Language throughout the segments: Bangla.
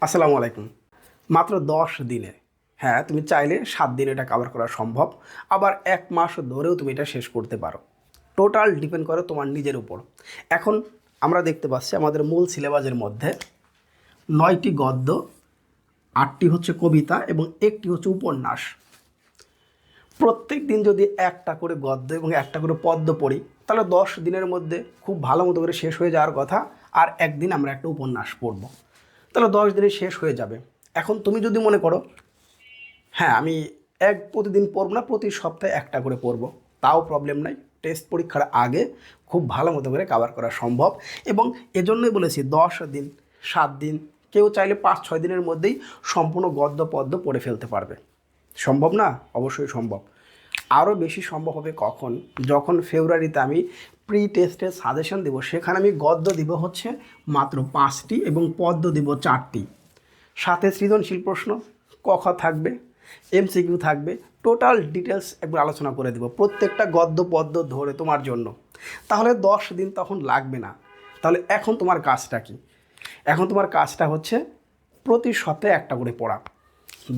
আসসালামু আলাইকুম। মাত্র দশ দিনে। হ্যাঁ তুমি চাইলে সাত দিন এটা কভার করা সম্ভব। আবার এক মাস ধরেও তুমি এটা শেষ করতে পারো। টোটাল ডিপেন্ড করে তোমার নিজের উপর। এখন আমরা দেখতে পাচ্ছি আমাদের মূল সিলেবাসের মধ্যে নয়টি গদ্য, আটটি হচ্ছে কবিতা এবং একটি হচ্ছে উপন্যাস। প্রত্যেক দিন যদি একটা করে গদ্য এবং একটা করে পদ্য পড়ি, তাহলে দশ দিনের মধ্যে খুব ভালো মতো করে শেষ হয়ে যাওয়ার কথা। আর একদিন আমরা একটা উপন্যাস পড়ব। তাহলে দশ দিনে শেষ হয়ে যাবে। এখন তুমি যদি মনে করো হ্যাঁ আমি এক প্রতিদিন পড়ব না, প্রতি সপ্তাহে একটা করে পড়ব। তাও প্রবলেম নাই। টেস্ট পরীক্ষার আগে খুব ভালো মতো করে কাভার করা সম্ভব। এবং এজন্যই বলেছি, দশ দিন, সাত দিন, কেউ চাইলে পাঁচ, ছয় দিনের মধ্যেই সম্পূর্ণ গদ্য পদ্য পড়ে ফেলতে পারবে। সম্ভব না? অবশ্যই সম্ভব। আরও বেশি সম্ভব হবে কখন? যখন ফেব্রুয়ারিতে আমি প্রি টেস্টের সাজেশন দেবো, সেখানে আমি গদ্য দিব হচ্ছে মাত্র পাঁচটি এবং পদ্য দিব চারটি। সাথে সৃজনশীল প্রশ্ন কখ থাকবে এমসিকিউ থাকবে টোটাল ডিটেলস একবার আলোচনা করে দেবো, প্রত্যেকটা গদ্য পদ্য ধরে তোমার জন্য। তাহলে দশ দিন তখন লাগবে না। তাহলে এখন তোমার কাজটা কি? এখন তোমার কাজটা হচ্ছে প্রতি সপ্তাহে একটা করে পড়া।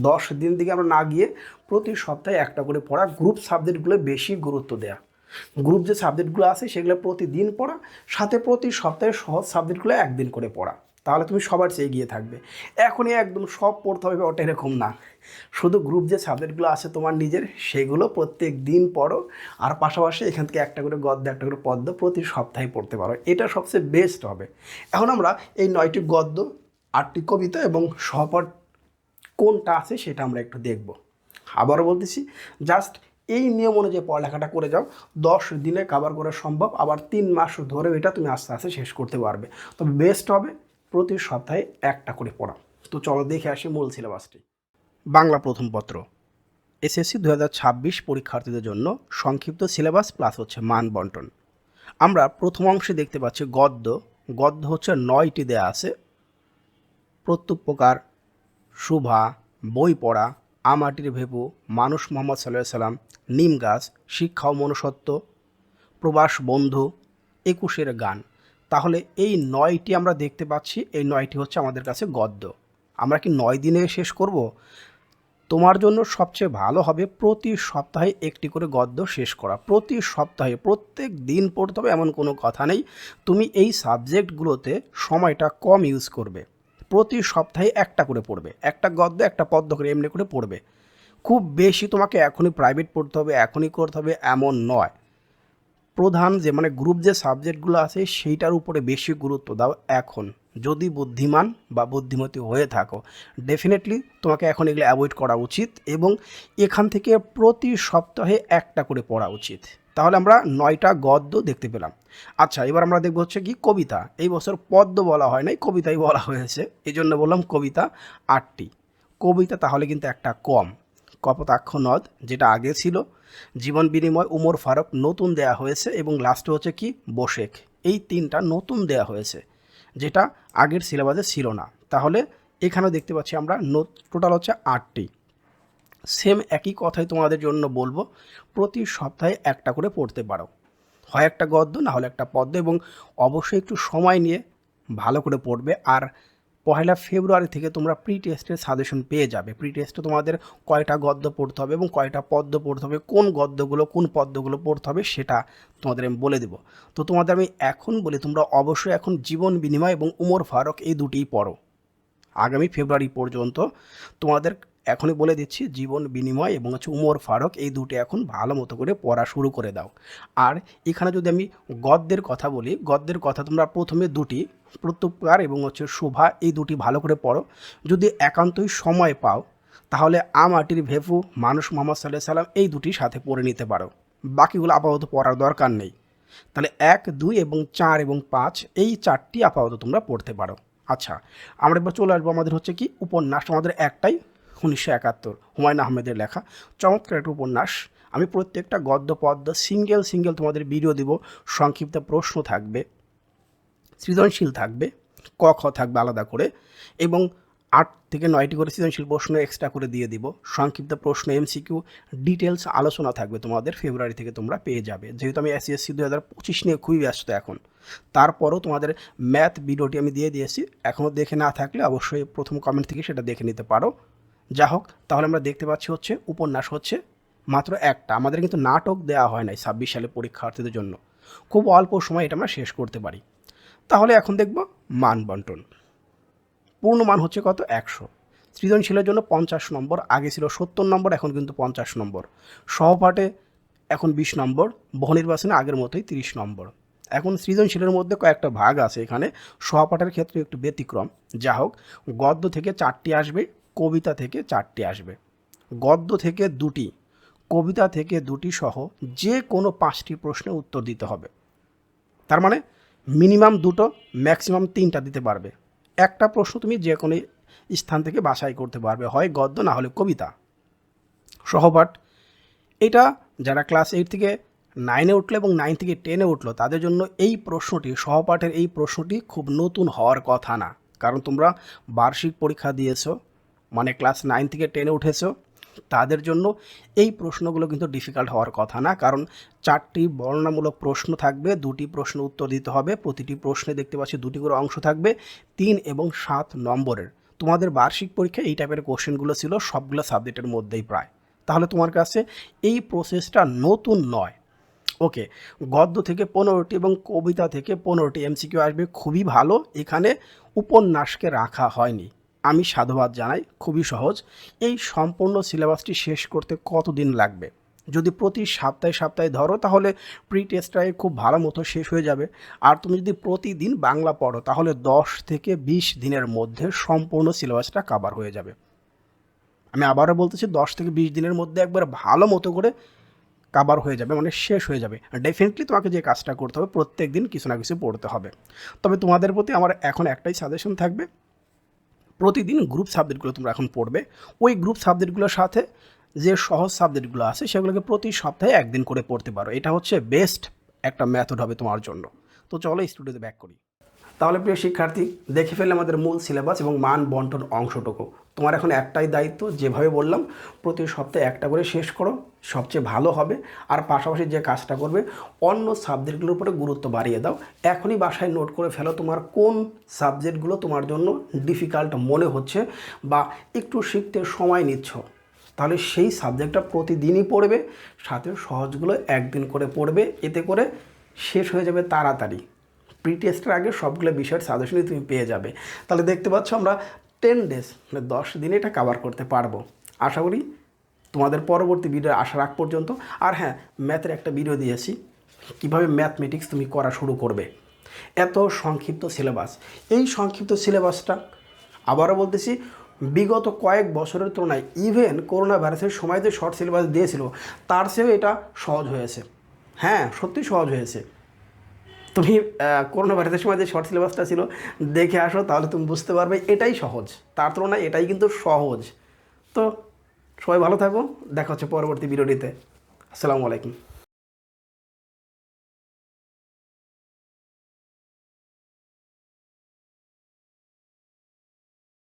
দশ দিন দিকে আমরা না গিয়ে প্রতি সপ্তাহে একটা করে পড়া গ্রুপ সাবজেক্টগুলো বেশি গুরুত্ব দেওয়া গ্রুপ যে সাবজেক্টগুলো আছে সেগুলো প্রতিদিন পড়া, সাথে প্রতি সপ্তাহে সহজ সাবজেক্টগুলো একদিন করে পড়া। তাহলে তুমি সবার চেয়ে এগিয়ে থাকবে। এখনই একদম সব পড়তে হবে ওটা এরকম না। শুধু গ্রুপ যে সাবজেক্টগুলো আছে তোমার নিজের, সেগুলো প্রত্যেক দিন পড়ো। আর পাশাপাশি এখান থেকে একটা করে গদ্য, একটা করে পদ্য প্রতি সপ্তাহে পড়তে পারো। এটা সবচেয়ে বেস্ট হবে। এখন আমরা এই নয়টি গদ্য, আটটি কবিতা এবং সহপাঠ কোনটা আছে সেটা আমরা একটু দেখব। আবারও বলতেছি জাস্ট এই নিয়ম অনুযায়ী পড়ালেখাটা করে যাও। দশ দিনে কাভার করা সম্ভব, আবার তিন মাস ধরে এটা তুমি আস্তে আস্তে শেষ করতে পারবে। তবে বেস্ট হবে প্রতি সপ্তাহে একটা করে পড়া। তো চলো দেখে আসি মূল সিলেবাসটি বাংলা প্রথম পত্র। এসএসসি দু হাজার ছাব্বিশ পরীক্ষার্থীদের জন্য সংক্ষিপ্ত সিলেবাস প্লাস হচ্ছে মান বন্টন। আমরা প্রথম অংশে দেখতে পাচ্ছি গদ্য। গদ্য হচ্ছে নয়টি দেয়া আছে। প্রত্যুপকার শুভা, বই পড়া আমাটির ভেপু, মানুষ মোহাম্মদ সাল্লাহ সাল্লাম, নিম গাছ, শিক্ষা ও মনুষ্যত্ব, প্রবাস বন্ধু, একুশের গান। তাহলে এই নয়টি আমরা দেখতে পাচ্ছি, এই নয়টি হচ্ছে আমাদের কাছে গদ্য। আমরা কি নয় দিনে শেষ করব? তোমার জন্য সবচেয়ে ভালো হবে প্রতি সপ্তাহে একটি করে গদ্য শেষ করা। প্রতি সপ্তাহে, প্রত্যেক দিন পড়তে হবে, এমন কোনো কথা নেই। তুমি এই সাবজেক্টগুলোতে সময়টা কম ইউজ করবে। প্রতি সপ্তাহে একটা করে পড়বে। একটা গদ্য, একটা পদ্য করে এমনি করে পড়বে। খুব বেশি তোমাকে এখনই প্রাইভেট পড়তে হবে, এখনই করতে হবে এমন নয়। প্রধান যে মানে গ্রুপ যে সাবজেক্টগুলো আছে, সেইটার উপরে বেশি গুরুত্ব দাও এখন। যদি বুদ্ধিমান বা বুদ্ধিমতী হয়ে থাকো ডেফিনেটলি তোমাকে এখন এগুলো অ্যাভয়েড করা উচিত এবং এখান থেকে প্রতি সপ্তাহে একটা করে পড়া উচিত। তাহলে আমরা নয়টা গদ্য দেখতে পেলাম। আচ্ছা এবার আমরা দেখব হচ্ছে কি কবিতা। এই বছর পদ্য বলা হয় নাই, কবিতাই বলা হয়েছে। এই জন্য বললাম কবিতা আটটি। কবিতা তাহলে কিন্তু একটা কম, কপোতাক্ষ নদ, যেটা আগে ছিল। জীবন বিনিময় উমর ফারুক নতুন দেয়া হয়েছে এবং লাস্টে হচ্ছে কি বোশেখ এই তিনটা নতুন দেয়া হয়েছে, যেটা আগের সিলেবাসে ছিল না। তাহলে এখানেও দেখতে পাচ্ছি আমরা টোটাল হচ্ছে আটটি। সেম একই কথাই তোমাদের জন্য বলব। প্রতি সপ্তাহে একটা করে পড়তে পারো। হয় একটা গদ্য, না হলে একটা পদ্য এবং অবশ্যই একটু সময় নিয়ে ভালো করে পড়বে। আর পয়লা ফেব্রুয়ারি থেকে তোমরা প্রি টেস্টের সাজেশন পেয়ে যাবে। প্রি টেস্টে তোমাদের কয়টা গদ্য পড়তে হবে এবং কয়টা পদ্য পড়তে হবে, কোন গদ্যগুলো, কোন পদ্যগুলো পড়তে হবে সেটা তোমাদের আমি বলে দেবো। তো তোমাদের আমি এখন বলি, তোমরা অবশ্যই এখন জীবন বিনিময় এবং উমর ফারুক এই দুটিই পড়ো। আগামী ফেব্রুয়ারি পর্যন্ত তোমাদের এখনই বলে দিচ্ছি, জীবন বিনিময় এবং হচ্ছে উমর ফারুক, এই দুটি এখন ভালো মতো করে পড়া শুরু করে দাও। আর এখানে যদি আমি গদ্যের কথা বলি, গদ্যের কথা তোমরা প্রথমে দুটি, প্রত্যুপকার এবং হচ্ছে শোভা, এই দুটি ভালো করে পড়ো। যদি একান্তই সময় পাও, তাহলে আমাটির ভেফু মানুষ মোহাম্মদ সাল্লাহ সাল্লাম এই দুটি সাথে পড়ে নিতে পারো। বাকিগুলো আপাতত পড়ার দরকার নেই। তাহলে এক, দুই এবং চার এবং পাঁচ, এই চারটি আপাতত তোমরা পড়তে পারো। আচ্ছা আমরা এবার চলে আসব আমাদের হচ্ছে কি উপন্যাস। আমাদের একটাই উনিশশো একাত্তর, হুমায়ুন আহমেদের লেখা। চমৎকার একটা উপন্যাস। আমি প্রত্যেকটা গদ্য, পদ্য, সিঙ্গেল সিঙ্গেল তোমাদের ভিডিও দিব। সংক্ষিপ্ত প্রশ্ন থাকবে, সৃজনশীল থাকবে, ক, খ থাকবে আলাদা করে। এবং আট থেকে নয়টি করে সৃজনশীল প্রশ্ন এক্সট্রা করে দিয়ে দিব। সংক্ষিপ্ত প্রশ্ন এমসিকিউ ডিটেলস আলোচনা থাকবে তোমাদের। ফেব্রুয়ারি থেকে তোমরা পেয়ে যাবে। যেহেতু আমি এসসি এসসি দু হাজার পঁচিশ নিয়ে খুবই ব্যস্ত এখন। তারপরও তোমাদের ম্যাথ ভিডিওটি আমি দিয়ে দিয়েছি। এখনও দেখে না থাকলে অবশ্যই প্রথম কমেন্ট থেকে সেটা দেখে নিতে পারো। যা হোক, তাহলে আমরা দেখতে পাচ্ছি হচ্ছে উপন্যাস হচ্ছে মাত্র একটা। আমাদের কিন্তু নাটক দেওয়া হয় নাই ছাব্বিশ সালে পরীক্ষার্থীদের জন্য। খুব অল্প সময় এটা আমরা শেষ করতে পারি। তাহলে এখন দেখব মান বন্টন। পূর্ণ মান হচ্ছে কত? একশো। সৃজনশীলের জন্য পঞ্চাশ নম্বর, আগে ছিল সত্তর নম্বর, এখন কিন্তু পঞ্চাশ নম্বর। সহপাঠে এখন বিশ নম্বর বহু নির্বাচনে আগের মতোই তিরিশ নম্বর। এখন সৃজনশীলের মধ্যে কয়েকটা ভাগ আছে এখানে। সহপাঠের ক্ষেত্রে একটু ব্যতিক্রম। যা হোক, গদ্য থেকে চারটি আসবে কবিতা থেকে চারটি আসবে। গদ্য থেকে দুটি, কবিতা থেকে দুটি সহ যে কোনো পাঁচটি প্রশ্নের উত্তর দিতে হবে। তার মানে মিনিমাম দুটো, ম্যাক্সিমাম তিনটা দিতে পারবে। একটা প্রশ্ন তুমি যে কোনো স্থান থেকে বাছাই করতে পারবে, হয় গদ্য না হলে কবিতা। সহপাঠ, এটা যারা ক্লাস এইট থেকে নাইনে উঠল এবং নাইন থেকে টেনে উঠল, তাদের জন্য এই প্রশ্নটি, সহপাঠের এই প্রশ্নটি খুব নতুন হওয়ার কথা না। কারণ তোমরা বার্ষিক পরীক্ষা দিয়েছ মানে ক্লাস নাইন থেকে টেনে উঠেছো, তাদের জন্য এই প্রশ্নগুলো কিন্তু ডিফিকাল্ট হওয়ার কথা না। কারণ চারটি বর্ণনামূলক প্রশ্ন থাকবে, দুটি প্রশ্ন উত্তর দিতে হবে, প্রতিটি প্রশ্নে দেখতে পাচ্ছি দুটি করে অংশ থাকবে, তিন এবং সাত নম্বরের। তোমাদের বার্ষিক পরীক্ষা এই টাইপের কোশ্চেনগুলো ছিল, সবগুলো সাবজেক্টের মধ্যেই প্রায়। তাহলে তোমার কাছে এই প্রসেসটা নতুন নয়। ওকে, গদ্য থেকে পনেরোটি এবং কবিতা থেকে পনেরোটি এমসিকিউ আসবে, খুবই ভালো। এখানে উপন্যাসকে রাখা হয়নি। আমি সাধুবাদ জানাই, খুবই সহজ। এই সম্পূর্ণ সিলেবাসটি শেষ করতে কতদিন লাগবে? যদি প্রতি সপ্তাহে সপ্তাহে ধরো, তাহলে প্রি টেস্টটাই খুব ভালো মতো শেষ হয়ে যাবে। আর তুমি যদি প্রতিদিন বাংলা পড়ো, তাহলে দশ থেকে বিশ দিনের মধ্যে সম্পূর্ণ সিলেবাসটা কাভার হয়ে যাবে। আমি আবারও বলতেছি, দশ থেকে বিশ দিনের মধ্যে একবার ভালো মতো করে কাবার হয়ে যাবে মানে শেষ হয়ে যাবে। ডেফিনেটলি তোমাকে যে কাজটা করতে হবে প্রত্যেক দিন কিছু না কিছু পড়তে হবে। তবে তোমাদের প্রতি আমার এখন একটাই সাজেশন থাকবে প্রতিদিন গ্রুপ সাবজেক্টগুলো তোমরা এখন পড়বে। ওই গ্রুপ সাবজেক্টগুলোর সাথে যে সহজ সাবজেক্টগুলো আছে, সেগুলোকে প্রতি সপ্তাহে একদিন করে পড়তে পারো। এটা হচ্ছে বেস্ট একটা ম্যাথড হবে তোমার জন্য। তো চলো স্টুডিওতে ব্যাক করি। তাহলে প্রিয় শিক্ষার্থী, দেখে ফেলে আমাদের মূল সিলেবাস এবং মান বন্টন অংশটুকু। তোমার এখন একটাই দায়িত্ব, যেভাবে বললাম, প্রতি সপ্তাহে একটা করে শেষ করো, সবচেয়ে ভালো হবে। আর পাশাপাশি যে কাজটা করবে, অন্য সাবজেক্টগুলোর উপরে গুরুত্ব বাড়িয়ে দাও। এখনই বাসায় নোট করে ফেলো তোমার কোন সাবজেক্টগুলো তোমার জন্য ডিফিকাল্ট মনে হচ্ছে বা একটু শিখতে সময় নিচ্ছ। তাহলে সেই সাবজেক্টটা প্রতিদিনই পড়বে, সাথে সহজগুলো একদিন করে পড়বে, এতে করে শেষ হয়ে যাবে তাড়াতাড়ি। প্রি টেস্টের আগে সবগুলো বিষয়ের সাজেশনই তুমি পেয়ে যাবে। তাহলে দেখতে পাচ্ছ আমরা টেন ডেজ মানে দশ দিনে এটা কাভার করতে পারব। আশা করি তোমাদের পরবর্তী ভিডিও আসার আগ পর্যন্ত। আর হ্যাঁ ম্যাথের একটা ভিডিও দিয়েছি, কীভাবে ম্যাথমেটিক্স তুমি করা শুরু করবে। এত সংক্ষিপ্ত সিলেবাস এই সংক্ষিপ্ত সিলেবাসটা আবারও বলতেছি, বিগত কয়েক বছরের তুলনায় ইভেন করোনা ভাইরাসের সময় যে শর্ট সিলেবাস দিয়েছিল, তার চেয়েও এটা সহজ হয়েছে। হ্যাঁ সত্যি সহজ হয়েছে। তুমি করোনা ভাইরাসের সময় যে শর্ট সিলেবাসটা ছিল, দেখে আসো, তাহলে তুমি বুঝতে পারবে, এটাই সহজ। তার তুলনায় এটাই কিন্তু সহজ। তো, সবাই ভালো থাকো, দেখা হচ্ছে পরবর্তী ভিডিওটিতে আসসালামু আলাইকুম।